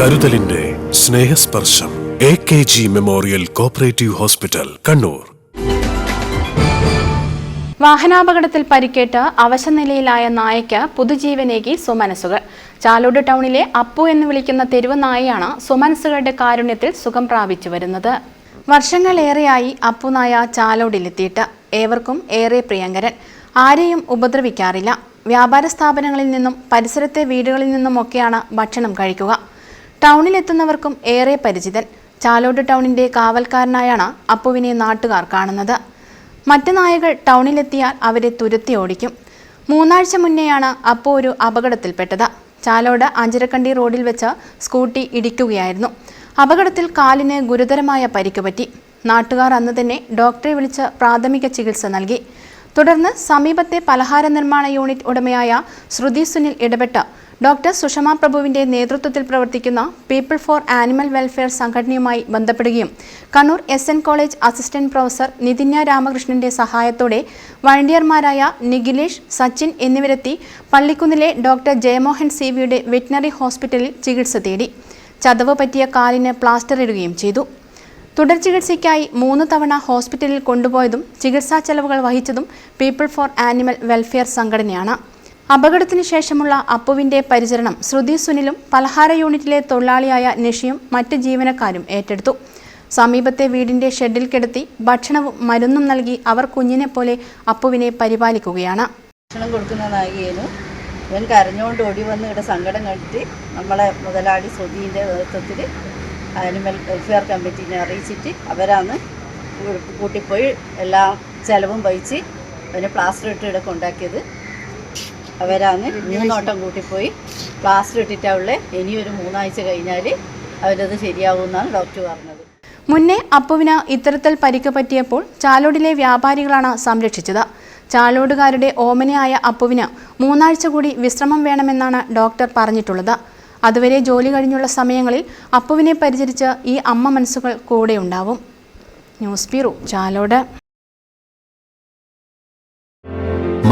കരുതലിന്റെ Snehasparsham A K G memorial cooperative hospital Kannur. വാഹനാപകടത്തിൽ പരിക്കേറ്റ് അവശനിലയിലായ നായയ്ക്ക് പുതുജീവനേകി സുമനസുകൾ ചാലോട് ടൗണിലെ അപ്പു എന്ന് വിളിക്കുന്ന തെരുവ് നായയാണ് സുമനസുകളുടെ കാരുണ്യത്തിൽ സുഖം പ്രാപിച്ചു വരുന്നത്. വർഷങ്ങളേറെയായി അപ്പു നായ ചാലോടിലെത്തിയിട്ട് ഏവർക്കും ഏറെ പ്രിയങ്കരൻ. ആരെയും ഉപദ്രവിക്കാറില്ല. വ്യാപാര സ്ഥാപനങ്ങളിൽ നിന്നും പരിസരത്തെ വീടുകളിൽ നിന്നുമൊക്കെയാണ് ഭക്ഷണം കഴിക്കുക. ടൗണിലെത്തുന്നവർക്കും ഏറെ പരിചിതൻ. ചാലോട് ടൗണിന്റെ കാവൽക്കാരനായാണ് അപ്പുവിനെ നാട്ടുകാർ കാണുന്നത്. മറ്റു നായകൾ ടൗണിലെത്തിയാൽ അവരെ തുരത്തി ഓടിക്കും. മൂന്നാഴ്ച മുന്നെയാണ് അപ്പു ഒരു അപകടത്തിൽപ്പെട്ടത്. ചാലോട് അഞ്ചരക്കണ്ടി റോഡിൽ വെച്ച് സ്കൂട്ടി ഇടിക്കുകയായിരുന്നു. അപകടത്തിൽ കാലിന് ഗുരുതരമായ പരിക്ക് പറ്റി. നാട്ടുകാർ അന്ന് തന്നെ ഡോക്ടറെ വിളിച്ച് പ്രാഥമിക ചികിത്സ നൽകി. തുടർന്ന് സമീപത്തെ പലഹാര നിർമ്മാണ യൂണിറ്റ് ഉടമയായ ശ്രുതി സുനിൽ ഇടപെട്ട് ഡോക്ടർ സുഷമ പ്രഭുവിന്റെ നേതൃത്വത്തിൽ പ്രവർത്തിക്കുന്ന പീപ്പിൾ ഫോർ ആനിമൽ വെൽഫെയർ സംഘടനയുമായി ബന്ധപ്പെടുകയും Kannur S N college assistant professor Nithinya രാമകൃഷ്ണന്റെ സഹായത്തോടെ വളണ്ടിയർമാരായ നിഖിലേഷ് സച്ചിൻ എന്നിവരെത്തി പള്ളിക്കുന്നിലെ ഡോക്ടർ ജയമോഹൻ സി വിയുടെ വെറ്റിനറി ഹോസ്പിറ്റലിൽ ചികിത്സ തേടി. ചതവ് പറ്റിയ കാലിന് പ്ലാസ്റ്റർ ഇടുകയും ചെയ്തു. തുടർ ചികിത്സയ്ക്കായി മൂന്ന് തവണ ഹോസ്പിറ്റലിൽ കൊണ്ടുപോയതും ചികിത്സാ ചെലവുകൾ വഹിച്ചതും പീപ്പിൾ ഫോർ ആനിമൽ വെൽഫെയർ സംഘടനയാണ്. അപകടത്തിന് ശേഷമുള്ള അപ്പുവിന്റെ പരിചരണം ശ്രുതി സുനിലും പലഹാര യൂണിറ്റിലെ തൊഴിലാളിയായ നിഷിയും മറ്റ് ജീവനക്കാരും ഏറ്റെടുത്തു. സമീപത്തെ വീടിന്റെ ഷെഡിൽ കിടത്തി ഭക്ഷണവും മരുന്നും നൽകി അവർ കുഞ്ഞിനെ പോലെ അപ്പുവിനെ പരിപാലിക്കുകയാണ്. ഭക്ഷണം കൊടുക്കുന്ന നായികേനു ഇവൻ കരഞ്ഞുകൊണ്ട് ഓടി വന്ന് ഇവിടെ സങ്കടം കണ്ടിട്ട് നമ്മളെ മുതലാളി ശ്രുതിന്റെ നേതൃത്വത്തിൽ അനിമൽ വെൽഫെയർ കമ്മിറ്റീനെ അറിയിച്ചിട്ട് അവരാണ് കൂട്ടിപ്പോയി എല്ലാ ചെലവും വഹിച്ച് അവന് പ്ലാസ്റ്റർ ഇട്ട് ഇവിടെ കൊണ്ടാക്കിയത്. അവരാണ് മൂന്നോട്ടം കൂട്ടിപ്പോയി. പ്ലാസ്റ്റർ ഇനി ഇനിയൊരു മൂന്നാഴ്ച കഴിഞ്ഞാൽ അവരത് ശരിയാവുമെന്നാണ് ഡോക്ടർ പറഞ്ഞത്. മുന്നേ അപ്പുവിന് ഇത്തരത്തിൽ പരിക്ക് പറ്റിയപ്പോൾ ചാലോടിലെ വ്യാപാരികളാണ് സംരക്ഷിച്ചത്. ചാലോടുകാരുടെ ഓമനയായ അപ്പുവിന് മൂന്നാഴ്ച കൂടി വിശ്രമം വേണമെന്നാണ് ഡോക്ടർ പറഞ്ഞിട്ടുള്ളത്. അതുവരെ ജോലി കഴിഞ്ഞുള്ള സമയങ്ങളിൽ അപ്പുവിനെ പരിചരിച്ച് ഈ അമ്മ മനസ്സുകൾ കൂടെയുണ്ടാവും. News bureau Chalode.